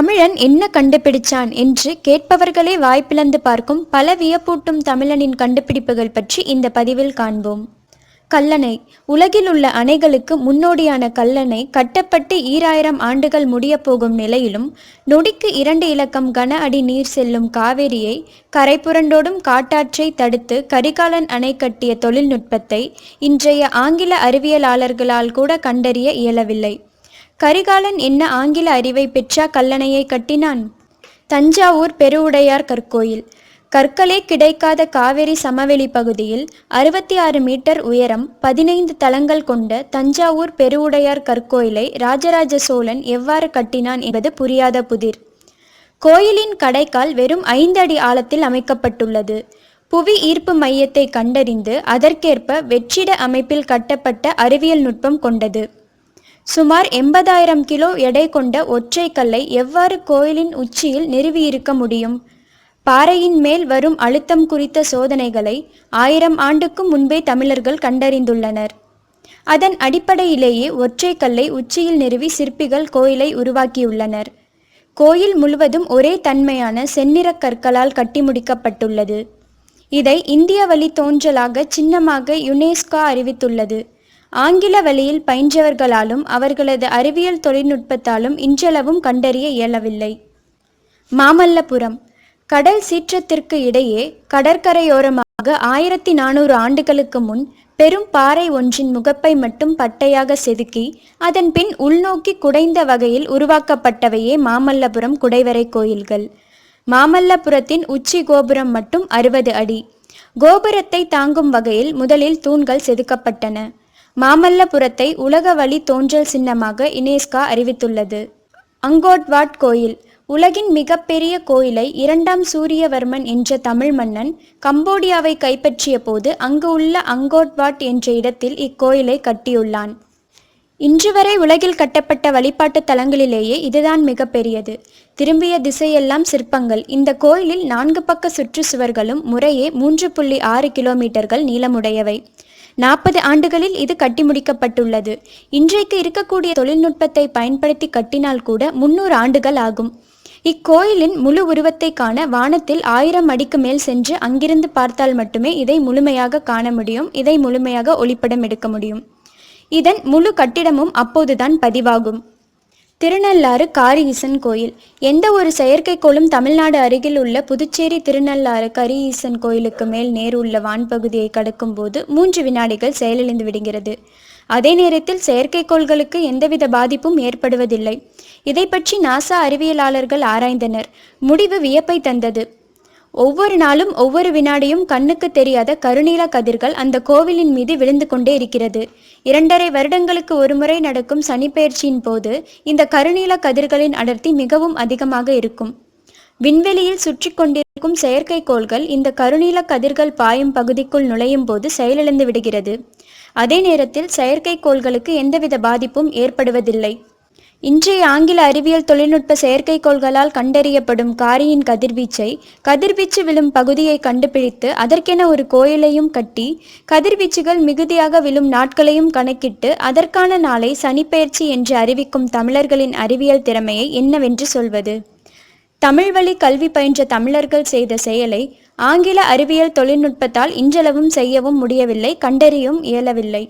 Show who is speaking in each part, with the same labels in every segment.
Speaker 1: தமிழன் என்ன கண்டுபிடிச்சான் என்று கேட்பவர்களே வாய்ப்பிழந்து பார்க்கும் பல வியப்பூட்டும் தமிழனின் கண்டுபிடிப்புகள் பற்றி இந்த பதிவில் காண்போம். கல்லணை. உலகில் உள்ள அணைகளுக்கு முன்னோடியான கல்லணை கட்டப்பட்டு ஈராயிரம் ஆண்டுகள் முடிய போகும் நிலையிலும் நொடிக்கு இரண்டு இலக்கம் கன அடி நீர் செல்லும் காவேரியை கரைபுரண்டோடும் காட்டாற்றை தடுத்து கரிகாலன் அணை கட்டிய தொழில்நுட்பத்தை இன்றைய ஆங்கில அறிவியலாளர்களால் கூட கண்டறிய இயலவில்லை. கரிகாலன் என்ன ஆங்கில அறிவை பெற்றா கல்லணையை கட்டினான்? தஞ்சாவூர் பெருவுடையார் கற்கோயில். கற்களே கிடைக்காத காவேரி சமவெளி பகுதியில் அறுபத்தி ஆறு மீட்டர் உயரம் பதினைந்து தளங்கள் கொண்ட தஞ்சாவூர் பெருவுடையார் கற்கோயிலை ராஜராஜ சோழன் எவ்வாறு கட்டினான் என்பது புரியாத புதிர். கோயிலின் கடைக்கால் வெறும் ஐந்து அடி ஆழத்தில் அமைக்கப்பட்டுள்ளது. புவி ஈர்ப்பு மையத்தை கண்டறிந்து அதற்கேற்ப வெற்றிட அமைப்பில் கட்டப்பட்ட அறிவியல் நுட்பம் கொண்டது. சுமார் எண்பதாயிரம் கிலோ எடை கொண்ட ஒற்றை கல்லை எவ்வாறு கோயிலின் உச்சியில் நிறுவியிருக்க முடியும்? பாறையின் மேல் வரும் அழுத்தம் குறித்த சோதனைகளை ஆயிரம் ஆண்டுக்கும் முன்பே தமிழர்கள் கண்டறிந்துள்ளனர். அதன் அடிப்படையிலேயே ஒற்றை கல்லை உச்சியில் நிறுவி சிற்பிகள் கோயிலை உருவாக்கியுள்ளனர். கோயில் முழுவதும் ஒரே தன்மையான செந்நிறக் கற்களால் கட்டி முடிக்கப்பட்டுள்ளது. இதை இந்திய வழி தோன்றலாக சின்னமாக யுனெஸ்கோ அறிவித்துள்ளது. ஆங்கில வழியில் பயின்றவர்களாலும் அவர்களது அறிவியல் தொழில்நுட்பத்தாலும் இன்றளவும் கண்டறிய இயலவில்லை. மாமல்லபுரம் கடல் சீற்றத்திற்கு இடையே கடற்கரையோரமாக ஆயிரத்தி நானூறு ஆண்டுகளுக்கு முன் பெரும் பாறை ஒன்றின் முகப்பை மட்டும் பட்டையாக செதுக்கி அதன் பின் உள்நோக்கி குடைந்த வகையில் உருவாக்கப்பட்டவையே மாமல்லபுரம் குடைவரை கோயில்கள். மாமல்லபுரத்தின் உச்சி கோபுரம் மட்டும் அறுபது அடி. கோபுரத்தை தாங்கும் வகையில் முதலில் தூண்கள் செதுக்கப்பட்டன. மாமல்லபுரத்தை உலக வழி தோன்றல் சின்னமாக யுனெஸ்கா அறிவித்துள்ளது. அங்கோட்வாட் கோயில் உலகின் மிகப்பெரிய கோயிலை இரண்டாம் சூரியவர்மன் என்ற தமிழ் மன்னன் கம்போடியாவை கைப்பற்றிய போது அங்கு உள்ள அங்கோட்வாட் என்ற இடத்தில் இக்கோயிலை கட்டியுள்ளான். இன்று வரை உலகில் கட்டப்பட்ட வழிபாட்டு தலங்களிலேயே இதுதான் மிகப்பெரியது. திரும்பிய திசையெல்லாம் சிற்பங்கள். இந்த கோயிலில் நான்கு பக்க சுற்று சுவர்களும் முறையே மூன்று புள்ளி ஆறு கிலோமீட்டர்கள் நீளமுடையவை. நாற்பது ஆண்டுகளில் இது கட்டி முடிக்கப்பட்டுள்ளது. இன்றைக்கு இருக்கக்கூடிய தொழில்நுட்பத்தை பயன்படுத்தி கட்டினால் கூட முன்னூறு ஆண்டுகள் ஆகும். இக்கோயிலின் முழு உருவத்தை காண வானத்தில் ஆயிரம் அடிக்கு மேல் சென்று அங்கிருந்து பார்த்தால் மட்டுமே இதை முழுமையாக காண முடியும் இதை முழுமையாக ஒளிப்படம் எடுக்க முடியும். இதன் முழு கட்டிடமும் அப்போதுதான் பதிவாகும். திருநள்ளாறு காரிஈசன் கோயில். எந்த ஒரு செயற்கைக்கோளும் தமிழ்நாடு அருகில் உள்ள புதுச்சேரி திருநள்ளாறு கரியீசன் கோயிலுக்கு மேல் நேர் உள்ள வான்பகுதியை கடக்கும் போது மூன்று வினாடிகள் செயலிழந்து விடுகிறது. அதே நேரத்தில் செயற்கைக்கோள்களுக்கு எந்தவித பாதிப்பும் ஏற்படுவதில்லை. இதை பற்றி நாசா அறிவியலாளர்கள் ஆராய்ந்தனர். முடிவு வியப்பை தந்தது. ஒவ்வொரு நாளும் ஒவ்வொரு வினாடியும் கண்ணுக்கு தெரியாத கருநீல கதிர்கள் அந்த கோவிலின் மீது விழுந்து கொண்டே இருக்கிறது. இரண்டரை வருடங்களுக்கு ஒருமுறை நடக்கும் சனிப்பெயர்ச்சியின் போது இந்த கருநீல கதிர்களின் அடர்த்தி மிகவும் அதிகமாக இருக்கும். விண்வெளியில் சுற்றி கொண்டிருக்கும் செயற்கைக்கோள்கள் இந்த கருநீல கதிர்கள் பாயும் பகுதிக்குள் நுழையும் போது செயலிழந்து விடுகிறது. அதே நேரத்தில் செயற்கைக்கோள்களுக்கு எந்தவித பாதிப்பும் ஏற்படுவதில்லை. இன்றைய ஆங்கில அறிவியல் தொழில்நுட்ப செயற்கைக்கோள்களால் கண்டறியப்படும் காரியின் கதிர்வீச்சை கதிர்வீச்சு விழும் பகுதியை கண்டுபிடித்து அதற்கென ஒரு கோயிலையும் கட்டி கதிர்வீச்சுகள் மிகுதியாக விழும் நாட்களையும் கணக்கிட்டு அதற்கான நாளை சனிப்பெயர்ச்சி என்று அறிவிக்கும் தமிழர்களின் அறிவியல் திறமையை என்னவென்று சொல்வது? தமிழ் வழி கல்வி பயின்ற தமிழர்கள் செய்த செயலை ஆங்கில அறிவியல் தொழில்நுட்பத்தால் இன்றளவும் செய்யவும் முடியவில்லை கண்டறியும் இயலவில்லை.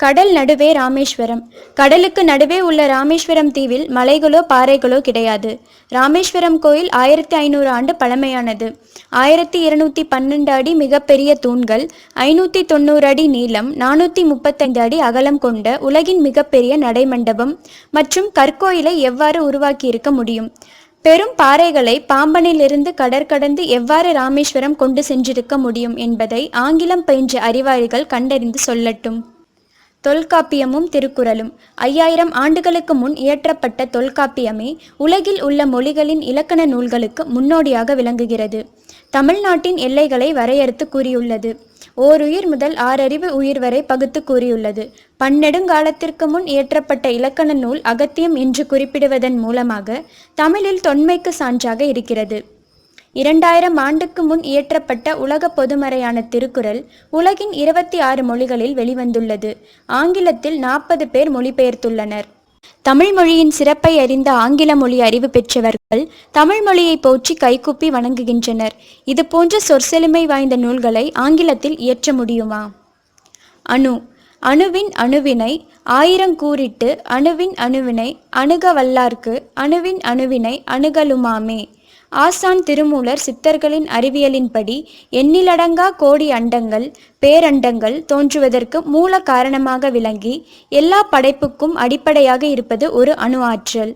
Speaker 1: கடல் நடுவே ராமேஸ்வரம். கடலுக்கு நடுவே உள்ள ராமேஸ்வரம் தீவில் மலைகளோ பாறைகளோ கிடையாது. ராமேஸ்வரம் கோயில் ஆயிரத்தி ஐநூறு ஆண்டு பழமையானது. ஆயிரத்தி இருநூத்தி பன்னெண்டு அடி மிகப்பெரிய தூண்கள் ஐநூற்றி தொண்ணூறு அடி நீளம் நானூற்றி முப்பத்தைந்து அடி அகலம் கொண்ட உலகின் மிகப்பெரிய நடைமண்டபம் மற்றும் கற்கோயிலை எவ்வாறு உருவாக்கியிருக்க முடியும்? பெரும் பாறைகளை பாம்பனிலிருந்து கடற்கடந்து எவ்வாறு ராமேஸ்வரம் கொண்டு சென்றிருக்க முடியும் என்பதை ஆங்கிலம் பயின்ற அறிவாளிகள் கண்டறிந்து சொல்லட்டும். தொல்காப்பியமும் திருக்குறளும். ஐயாயிரம் ஆண்டுகளுக்கு முன் இயற்றப்பட்ட தொல்காப்பியமே உலகில் உள்ள மொழிகளின் இலக்கண நூல்களுக்கு முன்னோடியாக விளங்குகிறது. தமிழ்நாட்டின் எல்லைகளை வரையறுத்து கூறியுள்ளது. ஓருயிர் முதல் ஆறறிவு உயிர் வரை பகுத்து கூறியுள்ளது. பன்னெடுங்காலத்திற்கு முன் இயற்றப்பட்ட இலக்கண நூல் அகத்தியம் என்று குறிப்பிடுவதன் மூலமாக தமிழில் தொன்மைக்கு சான்றாக இருக்கிறது. இரண்டாயிரம் ஆண்டுக்கு முன் இயற்றப்பட்ட உலக பொதுமறையான திருக்குறள் உலகின் இருபத்தி ஆறு மொழிகளில் வெளிவந்துள்ளது. ஆங்கிலத்தில் நாற்பது பேர் மொழிபெயர்த்துள்ளனர். தமிழ் மொழியின் சிறப்பை அறிந்த ஆங்கில மொழி அறிவு பெற்றவர்கள் தமிழ் மொழியை போற்றி கைகூப்பி வணங்குகின்றனர். இது போன்ற சொற்செழுமை வாய்ந்த நூல்களை ஆங்கிலத்தில் இயற்ற முடியுமா? அணு. அணுவின் அணுவினை ஆயிரம் கூறிட்டு அணுவின் அணுவினை அணுக வல்லார்க்கு அணுவின் அணுவினை அணுகலுமாமே? ஆசான் திருமூலர் சித்தர்களின் அறிவியலின்படி எண்ணிலடங்கா கோடி அண்டங்கள் பேரண்டங்கள் தோன்றுவதற்கு மூல காரணமாக விளங்கி எல்லா படைப்புக்கும் அடிப்படையாக இருப்பது ஒரு அணு ஆற்றல்.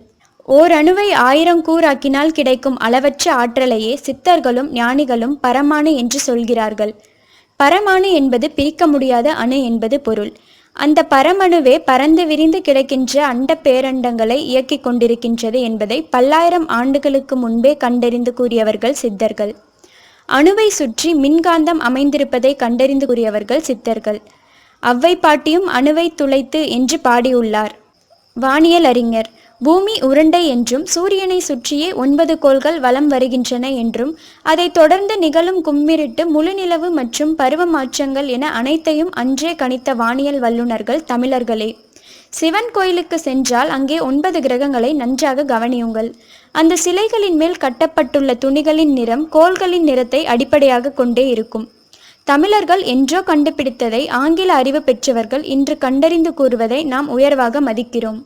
Speaker 1: ஓர் அணுவை ஆயிரம் கூறாக்கினால் கிடைக்கும் அளவற்ற ஆற்றலையே சித்தர்களும் ஞானிகளும் பரமானு என்று சொல்கிறார்கள். பரமானு என்பது பிரிக்க முடியாத அணு என்பது பொருள். அந்த பரமணுவே பறந்து விரிந்து கிடக்கின்ற அண்ட பேரண்டங்களை இயக்கிக் கொண்டிருக்கின்றது என்பதை பல்லாயிரம் ஆண்டுகளுக்கு முன்பே கண்டறிந்து கூறியவர்கள் சித்தர்கள். அணுவை சுற்றி மின்காந்தம் அமைந்திருப்பதை கண்டறிந்து கூறியவர்கள் சித்தர்கள். அவ்வை பாட்டியும் அணுவை துளைத்து என்று பாடியுள்ளார். வானியல் அறிஞர் பூமி உருண்டை என்றும் சூரியனை சுற்றியே ஒன்பது கோள்கள் வலம் வருகின்றன என்றும் அதைத் தொடர்ந்து நிகழும் கும்மிருட்டு முழுநிலவு மற்றும் பருவ மாற்றங்கள் என அனைத்தையும் அன்றே கணித்த வானியல் வல்லுநர்கள் தமிழர்களே. சிவன் கோயிலுக்கு சென்றால் அங்கே ஒன்பது கிரகங்களை நன்றாக கவனியுங்கள். அந்த சிலைகளின் மேல் கட்டப்பட்டுள்ள துணிகளின் நிறம் கோள்களின் நிறத்தை அடிப்படையாக கொண்டே இருக்கும். தமிழர்கள் என்றோ கண்டுபிடித்ததை ஆங்கில அறிவு பெற்றவர்கள் இன்று கண்டறிந்து கூறுவதை நாம் உயர்வாக மதிக்கிறோம்.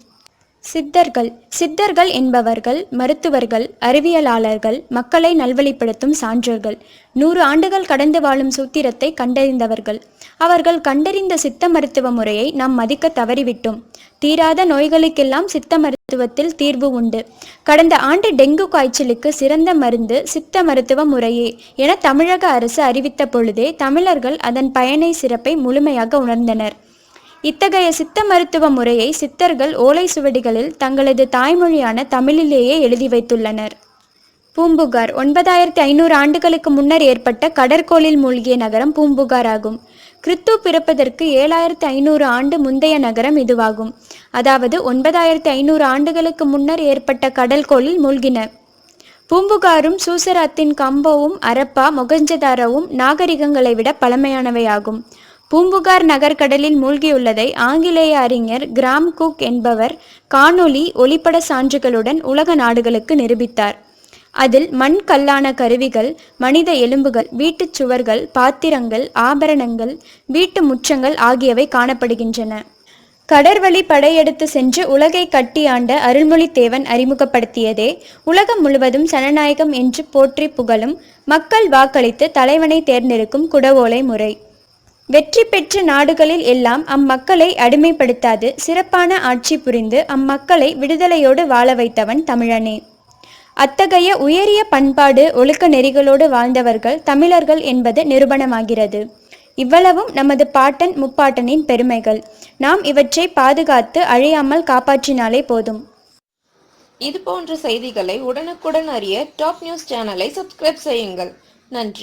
Speaker 1: சித்தர்கள். சித்தர்கள் என்பவர்கள் மருத்துவர்கள் அறிவியலாளர்கள் மக்களை நல்வழிப்படுத்தும் சான்றோர்கள் நூறு ஆண்டுகள் கடந்து வாழும் சூத்திரத்தை கண்டறிந்தவர்கள். அவர்கள் கண்டறிந்த சித்த மருத்துவ முறையை நாம் மதிக்க தவறிவிட்டோம். தீராத நோய்களுக்கெல்லாம் சித்த மருத்துவத்தில் தீர்வு உண்டு. கடந்த ஆண்டு டெங்கு காய்ச்சலுக்கு சிறந்த மருந்து சித்த மருத்துவ முறையே என தமிழக அரசு அறிவித்த பொழுதே தமிழர்கள் அதன் பயனை சிறப்பை முழுமையாக உணர்ந்தனர். இத்தகைய சித்த மருத்துவ முறையை சித்தர்கள் ஓலை சுவடிகளில் தங்களது தாய்மொழியான தமிழிலேயே எழுதி வைத்துள்ளனர். பூம்புகார் ஒன்பதாயிரத்தி ஐநூறு ஆண்டுகளுக்கு முன்னர் ஏற்பட்ட கடற்கோளில் மூழ்கிய நகரம் பூம்புகார் ஆகும். கிறித்து பிறப்பதற்கு ஏழாயிரத்தி ஐநூறு ஆண்டு முந்தைய நகரம் இதுவாகும். அதாவது ஒன்பதாயிரத்தி ஐநூறு ஆண்டுகளுக்கு முன்னர் ஏற்பட்ட கடல்கோளில் மூழ்கின. பூம்புகாரும் சூசராத்தின் கம்பவும் அரப்பா மொகஞ்சதாரவும் நாகரிகங்களை விட பழமையானவையாகும். பூம்புகார் நகர்கடலில் மூழ்கியுள்ளதை ஆங்கிலேய அறிஞர் கிராம் குக் என்பவர் காணொளி ஒளிப்பட சான்றுகளுடன் உலக நாடுகளுக்கு நிரூபித்தார். அதில் மண் கல்லான கருவிகள் மனித எலும்புகள் வீட்டுச் சுவர்கள் பாத்திரங்கள் ஆபரணங்கள் வீட்டு முற்றங்கள் ஆகியவை காணப்படுகின்றன. கடற்வழி படையெடுத்து சென்று உலகை கட்டி ஆண்ட அருள்மொழித்தேவன் அறிமுகப்படுத்தியதே உலகம் முழுவதும் சனநாயகம் என்று போற்றி புகழும் மக்கள் வாக்களித்து தலைவனை தேர்ந்தெடுக்கும் குடவோலை முறை. வெற்றி பெற்ற நாடுகளில் எல்லாம் அம்மக்களை அடிமைப்படுத்தாது சிறப்பான ஆட்சி புரிந்து அம்மக்களை விடுதலையோடு வாழ வைத்தவன் தமிழனே. அத்தகைய உயரிய பண்பாடு ஒழுக்க நெறிகளோடு வாழ்ந்தவர்கள் தமிழர்கள் என்பது நிரூபணமாகிறது. இவ்வளவும் நமது பாட்டன் முப்பாட்டனின் பெருமைகள். நாம் இவற்றை பாதுகாத்து அழியாமல் காப்பாற்றினாலே போதும்.
Speaker 2: இது போன்ற செய்திகளை உடனுக்குடன் அறிய டாப் நியூஸ் சேனலை சப்ஸ்கிரைப் செய்யுங்கள். நன்றி.